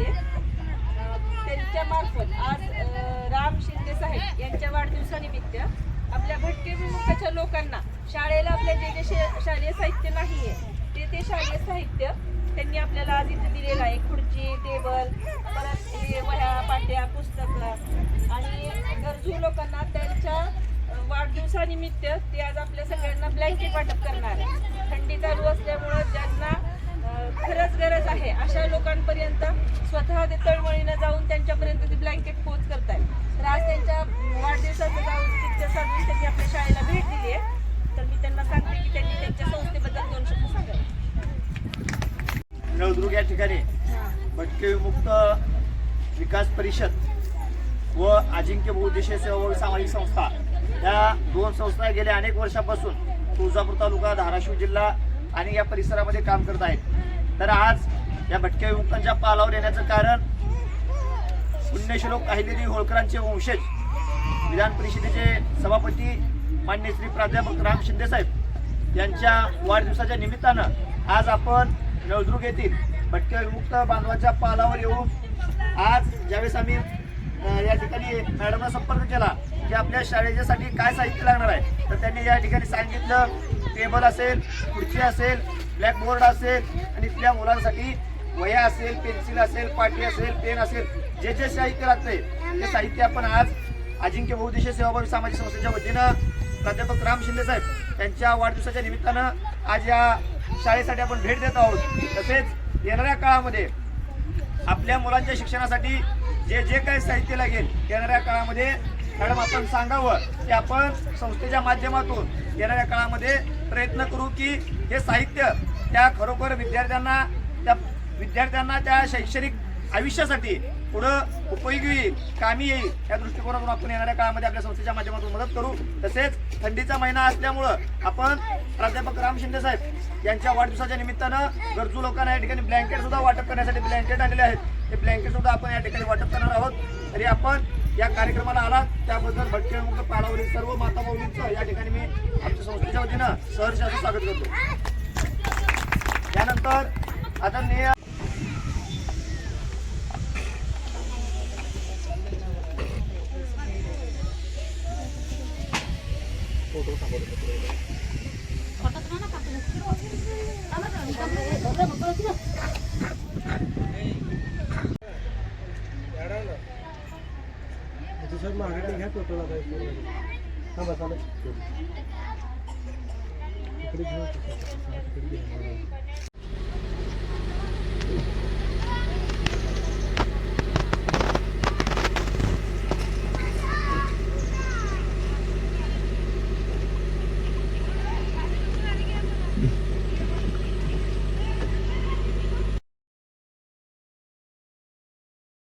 आहे. त्यांच्यामार्फत त्यांच्या मार्फत आज राम शिंदे साहेब यांच्या वाढदिवसानिमित्त आपल्या भटके विमुखाच्या लोकांना शाळेला आपल्या जे जे शालेय साहित्य नाही आहे ते ते शालेय साहित्य त्यांनी आपल्याला आज इथे दिलेलं आहे. खुर्ची टेबल परत हे वह्या पाट्या पुस्तकं आणि गरजू लोकांना त्यांच्या वाढदिवसानिमित्त ते आज आपल्या सगळ्यांना ब्लँकेट वाटप करणार आहे. थंडी चालू असल्यामुळं ज्या खरंच गरज आहे. अशा लोकांपर्यंत स्वतः ते तळमळीनं जाऊन त्यांच्यापर्यंत ते ब्लँकेट पोच करतायत. तर आज त्यांच्या वाढदिवसाचं जाऊन तिथं साधून त्यांनी आपल्या शाळेला भेट दिली आहे. तर मी त्यांना सांगते की त्यांनी त्यांच्या संस्थेबद्दल दोन शब्द सांगावे. नळदुर्ग या ठिकाणी भटके विमुक्त विकास परिषद व अजिंक्य बहुदेशीय सेवा व सामाजिक संस्था या दोन संस्था गेल्या अनेक वर्षापासून तुळजापूर तालुका धाराशिव जिल्हा आणि या परिसरामध्ये काम करत आहेत. तर आज या भटक्या युवकांच्या पालावर येण्याचं कारण पुण्यश्लोक अहिल्यादेवी होळकरांचे वंशज विधान परिषदेचे सभापती मान्य श्री प्राध्यापक राम शिंदेसाहेब यांच्या वाढदिवसाच्या निमित्तानं आज आपण नळदुर्ग येथील भटक्या विमुक्त बांधवाच्या पालावर येऊन आज ज्यावेळेस आम्ही या ठिकाणी मॅडमला संपर्क केला की आपल्या शाळेच्यासाठी काय साहित्य लागणार आहे तर त्यांनी या ठिकाणी सांगितलं टेबल असेल खुर्ची असेल ब्लॅकबोर्ड असेल आणि इथल्या मुलांसाठी वह्या असेल पेन्सिल असेल पाटी असेल पेन असेल जे जे साहित्य लागतंय ते साहित्य आपण आज अजिंक्य बहुउद्देशीय सेवाभावी सामाजिक संस्थेच्या वतीनं प्राध्यापक राम शिंदे साहेब त्यांच्या वाढदिवसाच्या निमित्तानं आज या शाळेसाठी आपण भेट देत आहोत. तसेच येणाऱ्या काळामध्ये आपल्या मुलांच्या शिक्षणासाठी जे जे काही साहित्य लागेल येणाऱ्या काळामध्ये मॅडम आपण सांगावं की आपण संस्थेच्या माध्यमातून येणाऱ्या काळामध्ये प्रयत्न करू की हे साहित्य त्या खरोखर विद्यार्थ्यांना त्या विद्यार्थ्यांना त्या शैक्षणिक आयुष्यासाठी पुढं उपयोगी येईल कामी येईल या दृष्टिकोनातून आपण येणाऱ्या काळामध्ये आपल्या संस्थेच्या माध्यमातून मदत करू. तसेच थंडीचा महिना असल्यामुळं आपण प्राध्यापक राम शिंदे साहेब यांच्या वाढदिवसाच्या निमित्तानं गरजू लोकांना या ठिकाणी ब्लँकेट सुद्धा वाटप करण्यासाठी ब्लँकेट आलेले आहेत. ते ब्लँकेट सुद्धा आपण या ठिकाणी वाटप करणार आहोत. तरी आपण या कार्यक्रमाला आला. त्याबद्दल भटके मुक्त पालावरील सर्व माता माऊलींचं या ठिकाणी मी आमच्या संस्थेच्या वतीनं सहर्ष असं स्वागत करतो. त्यानंतर आदरणीय सर मागे घ्या टोटल आता हा इकडे घेऊ